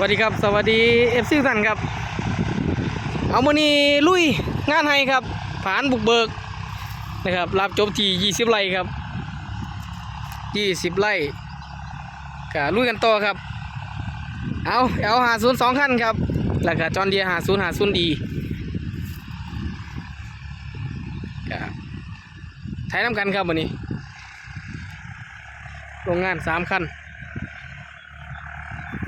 วัสดีครับ สวัสดีเอฟซีท่านครับ เอามานี่ลุยงานให้ครับ ผ่านบุกเบิกนะครับรับจบที่ 20 ไร่ครับ 20 ไร่ก็ลุยกันต่อครับ เอาเอาหาศูนย์สองขั้นครับ แล้วก็จอนเดียหาศูนย์หาศูนย์ดีก็ใช้น้ำกันครับวันนี้ โรงงานสามขั้น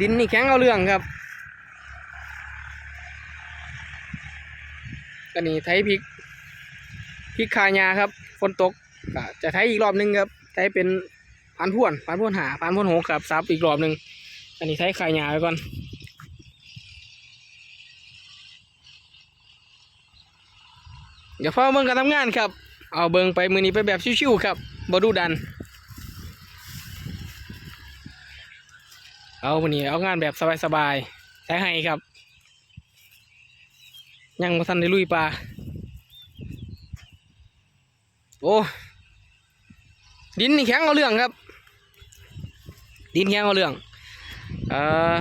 ดินนี่แข็งเอาเรื่องครับก็นี่ไถพริกพริกคายาครับฝนตกจะไถอีกรอบหนึงครับไถเป็นพันพ่วนพันพ่วนหาพันพ่วนหกครับซับอีกรอบหนึงอันนี้ไถคายาไว้ก่อนเดี๋ยวพ่อเบิ่งการทำงานครับ เอาเบิงไปมือนี้ไปแบบชิวๆครับบดูดัน เอาวันนี้เอางานแบบสบายๆใช้ให้ครับ ยังมาทันได้ลุยปลา โอ้ ดินนี่แข็งเอาเรื่องครับ ดินแข็งเอาเรื่อง เอ่อ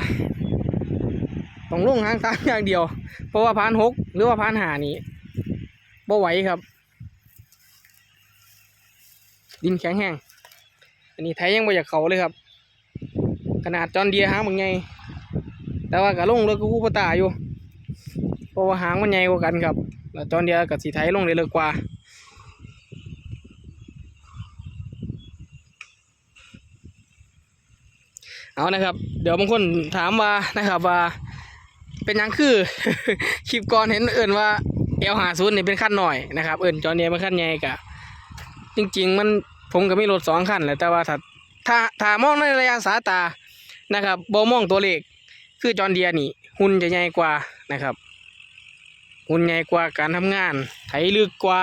ต้องลงหางตางอย่างเดียว เพราะว่าพานหกหรือว่าพานหานี่บ่ไหวครับ ดินแข็งแห้ง อันนี้ไทยยังบ่อยากเขาเลยครับ ขนาดจอนเดียหางมันใหญ่แต่ว่าก็ลงเลิกกูปตาอยู่เพราะว่าหางมันใหญ่กว่ากันครับแล้วจอนเดียกับสีไทยลงได้เลิกกว่าเอานะครับ เดี๋ยวบางคนถามว่านะครับว่า เป็นยังคือคลิปก่อนเห็นเอิ่นว่าเอลหาศูนนี่เป็นขั้นหน่อยนะครับเอิ่นจอนเดียเป็นขั้นใหญ่กะจริง ๆ มันผมก็มีรถสองคันแหละแต่ว่าถ้าถ้าถ้ามองในระยะสายตา นะครับบ่มองตัวเลขคือจอนเดียนี่ หุ่นจะใหญ่กว่านะครับ หุ่นใหญ่กว่าการทำงาน ไถลึกกว่า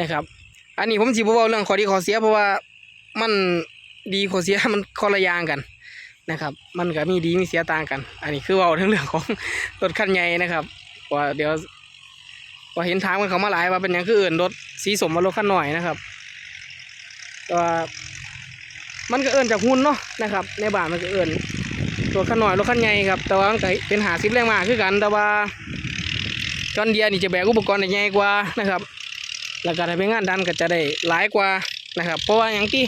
นะครับ อันนี้ผมสิบ่เว้าเรื่องข้อดีข้อเสียเพราะว่ามันดีข้อเสียมันคนละอย่างกันนะครับ มันก็มีดีมีเสียต่างกัน อันนี้คือเว้าถึงเรื่องของรถคันใหญ่นะครับว่าเดี๋ยวว่าเห็นทางมันเขามาหลายว่าเป็นอย่างคืออื่นรถสีสมมารถคันหน่อยนะครับต่ว่า มันก็เอินจากหุ่นเนาะนะครับ ในบ้านมันก็เอินตัวขันหน่อยรถขันใหญ่ครับ แต่ว่ามันก็เป็นหาสิบแรงมากคือกัน แต่ว่าจอนเดียนี่จะแบกอุปกรณ์ได้ใหญ่กว่านะครับ แล้วก็ถ้าเป็นงานดันก็จะได้หลายกว่านะครับ เพราะว่าอย่างที่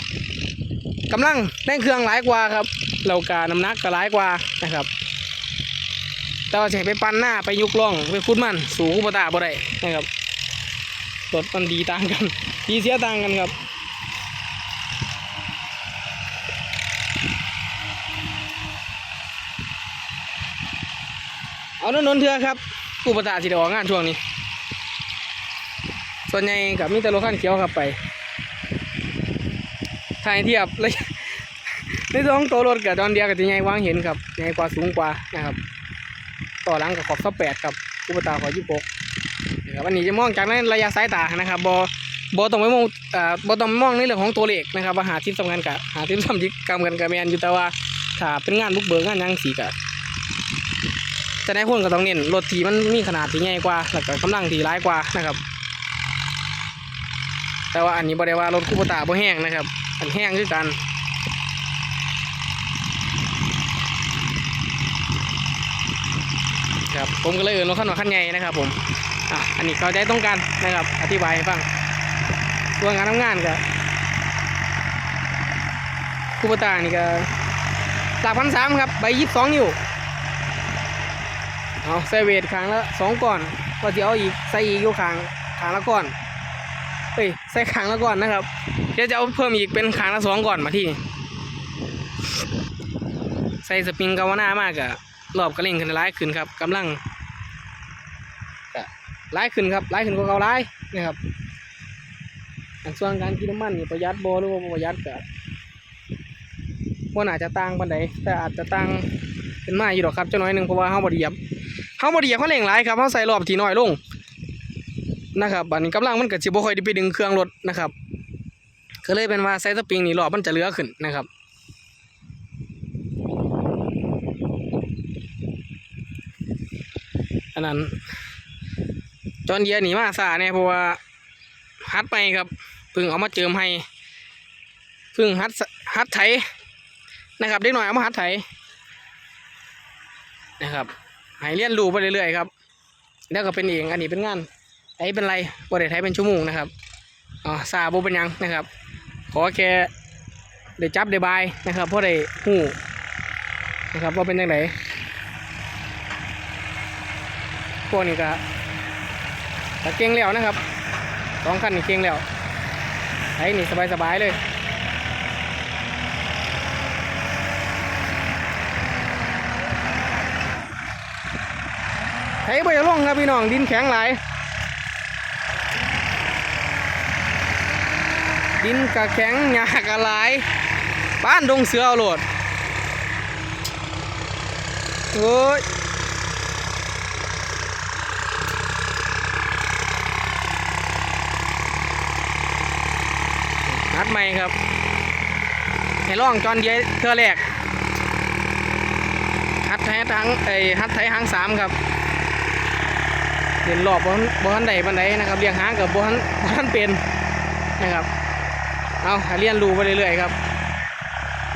กำลังแรงเครื่องหลายกว่าครับเรากาน้ำหนักก็หลายกว่านะครับแต่ว่าจะให้ไปปั้นหน้าไปยุกล่องไปคุดมัน สูงอุปตาบ่ได้นะครับรถมันดีต่างกัน ดีเสียต่างกันครับ เอานนนเถื่อครับผู้ประตาสิได้ออกงานช่วงนี้ ส่วนใหญ่กับมีแต่รถคันเขียวครับไปถ่ายเทียบเลยในสองตัวรถกับดอนเดียกับจะใหญ่วางเห็นครับใหญ่กว่าสูงกว่านะครับ ต่อหลังกับขอบสับแปดครับผู้ประตาขอยี่ปกนะครับอันนี้จะมองจากในระยะสายตานะครับบอบอต้องไปมองอ่าบอต้องไปมองในเรื่องของตัวเลขนะครับว่าหาทิศสำคัญกับหาทิศสำคัญกรรมกันกับแมนอยู่แต่ว่าถ้าเป็นงานบุกเบิกงานยังสีกับ จะได้คนก็ต้องเน้นรถที่มันมีขนาดที่ใหญ่กว่าแล้วก็กำลังที่ร้ายกว่านะครับ แต่ว่าอันนี้บ่ได้ว่ารถคูปตาบ่แห้งนะครับ อันแห้งคือกันครับผมก็เลยเอินรถขั้นว่าขั้นใหญ่นะครับ ผมอะอันนี้เขาใจต้องการนะครับ อธิบายให้ฟังส่วงานทำงานก็คูปตานี่ก็หลักพันสามครับใบยี่สิบสองนิ้ว เอาใส่เวทครั้งละสองก่อนก็จะเอาอีกใส่อีกอยู่ครั้งครั้งละก่อนเอ้ยใส่ครั้งละก่อนนะครับเดี๋ยวจะเอาเพิ่มอีกเป็นครั้งละสองก่อนมาที่ ใส่สปริงกาวน่ามากอะรอบกระเล่งขึ้นร้ายขึ้นครับกำลังกร้ายขึ้นครับร้ายขึ้นกว่าเก่าร้ายนะครับอันส่วนการกินน้ำมันนี่ประหยัดโบหรือว่าประหยัดก็ว่าอาจจะต่างปันใดแต่อาจจะต่างเป็นมาอยู่ดอกครับเจ้าน้อยหนึ่งเพราะว่าเฮาบ่ได้เหยียบ เขาบดีเขาเร่งหลายครับเขาใส่รอบทีน้อยลงนะครับบัดนี้กำลังมันเก็สิบค่อยได้ไปดึงเครื่องรถนะครับก็เลยเป็นว่าใส่สปริงนี่รอบมันจะเลือขึ้นนะครับอันนั้นจอนเดียหนีมาซาเนี่ยเพราะว่าฮัดไปครับพิ่งเอามาเจิมให้พิ่งฮัดฮัดไถนะครับเด็กหน่อยเอามาฮัดไถนะครับ ให้เรียนรู้ไปเรื่อยๆครับแล้วก็เป็นเองอันนี้เป็นงานไอ้เป็นไรบ่ได้ไทยเป็นชั่วโมงนะครับอ๋อซาบ่เป็นยังนะครับ ขอแค่ได้จับได้บายนะครับเพราะได้หู้นะครับว่าเป็นยังไงพวกนี้ก็ก็เก่งแล้วนะครับสองคันนี่เก่งแล้วไอ้นี่สบายๆเลย ไถไปล่องครับพี่น้องดินแข็งหลาย ดินกะแข็งหญ้ากะหลาย บ้านดงเสือเอาโหลดโอ้ยนัดใหม่ครับ ให้ล่องจอนเดียเทื่อแรก ฮัดไทยทั้งไอฮัดไทยหางสามครับ เห็นรอบบ่ทันบ่ทันใดบันไดนะครับเลี้ยงหางกับบ่ทันบ่ทันเป็นนะครับเอาเรียนรู้ไปเรื่อยๆครับ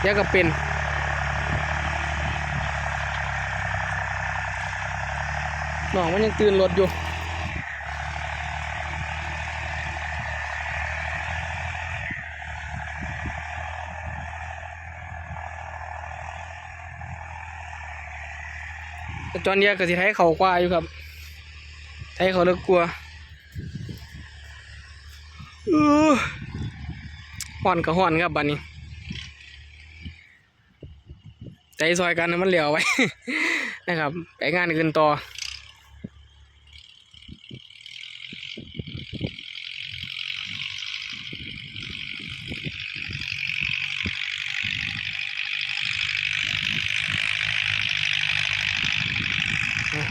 เดี๋ยวก็เป็นน้องมันยังตื่นรถอยู่แต่ตอนเนี้ยก็สิให้เขากว่าอยู่ครับ ให้เขาเลิกกลัวอู้ห่อนก็ห่อนครับบัดนี้ใจซอยกันนะมันเหลียวไว้ นะครับ ไปงานอื่นต่อ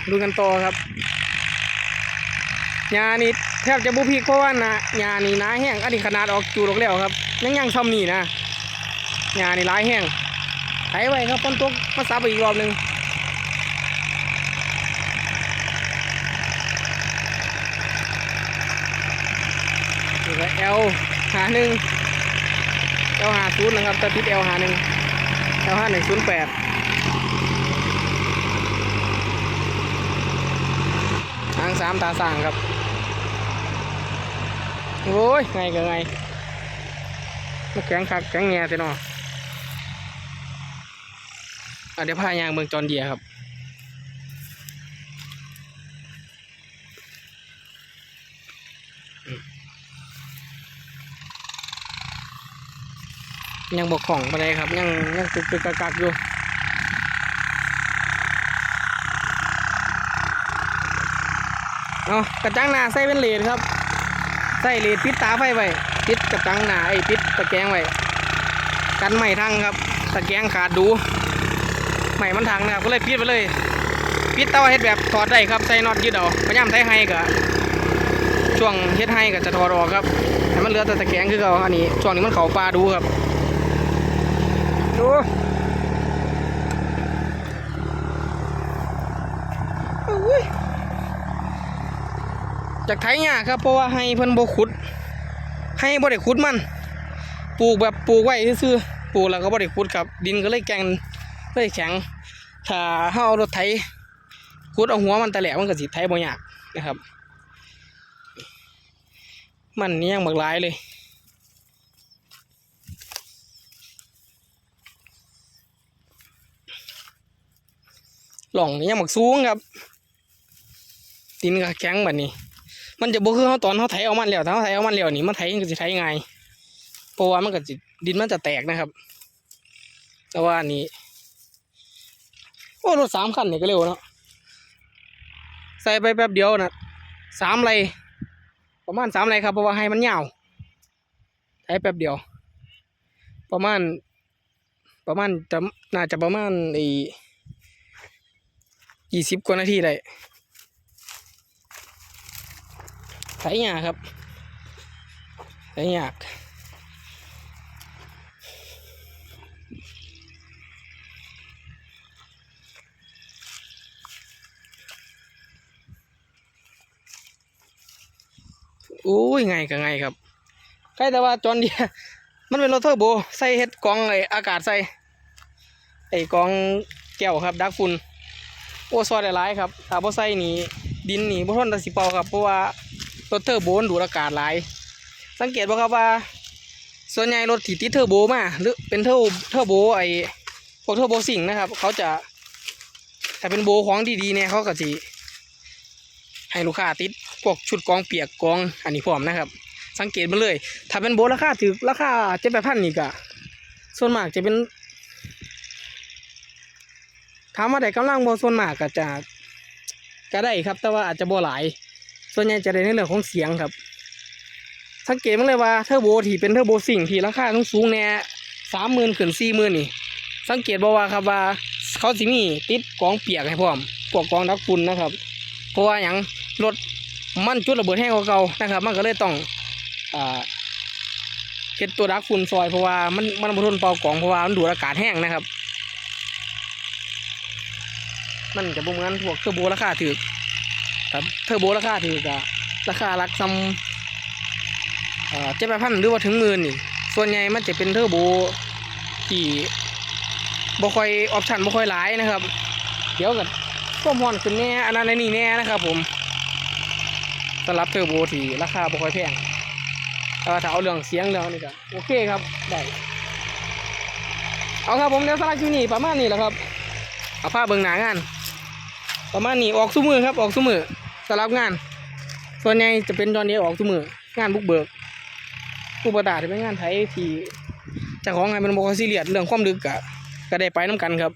ดูกันต่อครับ ยานี่แทบจะบุพริกเพราะว่านะยานี่น้าแห้งอันนี้ขนาดออกจูดออกแล้วครับ ยังยังทำนี่นะยานี่ร้ายแห้งไถไว้ครับฝนตกมาซับอีกรอบหนึ่งนี่ก็เอลหาหนึ่งเอลหาศูนย์นะครับตะติดเอลหาหนึ่งเอลห้าหนึ่งศูนย์แปดทางสามตาสั่งครับ โอ้ยไงก็ไงมาแข็งคักแข็งแง่แต่นออะเดี๋ยวพายางเมืองจอนเดียครับยังบกของมาได้ครับ ยังยังตึกตึกกักอยู่เอากระจังหน้าใส่เป็นเลดครับ ใส่เลดปิดตาไฟไว้ปิดกระจังหนาไอ้ปิดตะแกรงไว้กันไม่ทังครับ ตะแกรงขาดดูไม่มันทังนะครับก็เลยปิดไปเลยปิดเตาเฮ็ดแบบถอดได้ครับใส่น็อตยืดเอาพยายามใส่ไฮก็ช่วงเฮ็ดไฮก็จะถอดออกครับให้มันเหลือแต่ตะแกรงคือเขาอันนี้ช่วงนี้มันเขาปลาดูครับดู จากไทยเนี่ยครับ เพราะว่าให้เพิ่นบ่ขุด ให้บ่ได้ขุดมัน ปลูกแบบปลูกไว้ซื่อๆปลูกแล้วก็บ่ได้ขุดครับ ดินก็เลยแข็งเลยแข็ง ถ้าเฮาเอารถไถขุดเอาหัวมันต่แหลกมันก็สิไถบ่ยากนะครับ มันนี่ยังบักหลายเลยหล่องนี่ยังบักสูงครับดินก็แข็งแบบนี้ มันจะบ่คือเขาตอนเขาไถเอามันแล้วถ้าเขาไถเอามันแล้วนี่มันไถก็สิไถง่ายเพราะว่ามันก็สิดินมันจะแตกนะครับ แต่ว่านี้โอ้รถสามคันนี่ก็เร็วเนาะใส่ไปแป๊บเดียวนะสามไรประมาณสามไรครับเพราะว่าให้มันยาวใช้แป๊บเดียว ประมาณ ประมาณจะน่าจะประมาณไอ้ยี่สิบกว่านาทีได้ ไถหยาครับไถหยากโอ้ยไงก็ไงครับใครแต่ว่าจอนเดียมันเป็นรถเทอร์โบใส่เฮ็ดกองไออากาศใส่ไอกองแก้วครับดักฝุ่นโอ้ซอดหลายครับถ้าบ่ใส่นี่ดินนี่บ่ทนตะสิเป่าครับเพราะว่า รถเทอร์โบนดูดอากาศหลาย สังเกตบ่ครับว่า ส่วนใหญ่รถที่ติดเทอร์โบมาหรือเป็นเทอร์เทอร์โบไอพวกเทอร์โบสิงนะครับ เขาจะถ้าเป็นโบของดีๆเนี่ยเขาก็สิให้ลูกค้าติดพวกชุดกองเปียกกองอันนี้พร้อมนะครับ สังเกตมาเลย ถ้าเป็นโบราคาถือราคาเจ็ดแปดพันนี่ก็ส่วนมากจะเป็นถามว่าได้กำลังโบส่วนมากก็จะก็ได้ครับ แต่ว่าอาจจะโบหลาย ส่วนใหญ่จะได้ในเรื่องของเสียงครับ สังเกตมาเลยว่าเทอร์โบที่เป็นเทอร์โบสิ่งที่ราคาต้องสูงแน่สามหมื่นขึ้นสี่หมื่นนี่ สังเกตบอกว่าครับว่าเขาสิมีติดกองเปียกให้พร้อมพวกกองดักฝุ่นนะครับ เพราะว่าอย่างรถมันจุดระเบิดแห้งกว่าเก่านะครับ มันก็เลยต้องอ่าเฮ็ดตัวดักฝุ่นซอยเพราะว่ามันมันบ่ทนเป่ากล่องเพราะว่ามันดูดอากาศแห้งนะครับ มันจะบ่เหมือนพวกเทอร์โบราคาถูก ครับเทอร์โบราคาถูกอะราคาหลักซ้ำเอ่อเจ็ดแปดพันหรือว่าถึงหมื่นนี่ ส่วนใหญ่มันจะเป็นเทอร์โบที่บ่ค่อยออปชั่นบ่ค่อยหลายนะครับ เดี๋ยวกับก็มอนขึ้นแน่อันนั้นอันนี้แน่นะครับ ผมสำหรับเทอร์โบที่ราคาบ่ค่อยแพงแต่ว่าถ้าเอาเรื่องเสียงเรื่องนี้ก็โอเคครับได้เอาครับผมเดี๋ยวสไลด์คิวนี่ประมาณนี้แหละครับเอาผ้าเบิ่งหนางาน ประมาณนี้ออกซุ้มือครับออกซุ้มือ สำหรับงาน ส่วนใหญ่จะเป็นตอนนี้ออกซุ้มืองานบุกเบิกผู้ประดาที่เป็นงานไทยที่เจ้าของงานเป็นโมคซีเรียสเรื่องความลึกกะก็ได้ไปน้กันครับ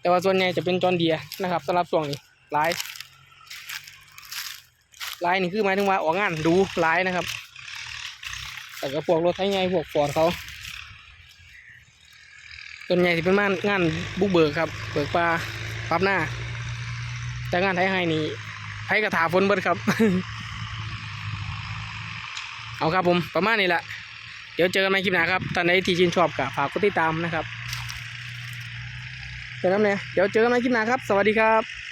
แต่ว่าส่วนใหญ่จะเป็นจอนเดียนะครับสำหรับช่วงนี้ไลฟ์ไลฟ์นี่คือหมายถึงว่าออกงานดูไลฟ์นะครับ แต่ก็พวกรถไถใหญ่พวกฟอร์ดเขาส่วนใหญ่ที่เป็นงานงานบุกเบิกครับ เบิกปลาปรับหน้า แต่งานไทยไฮนี่ ไทยกระถาฝนเบิดครับ เอาครับผมประมาณนี้แหละเดี๋ยวเจอกันใหม่คลิปหน้าครับตอนไหนที่ชื่นชอบก็ฝากกดติดตามนะครับเจอกันเนี่ยเดี๋ยวเจอกันใหม่คลิปหน้าครับ สวัสดีครับ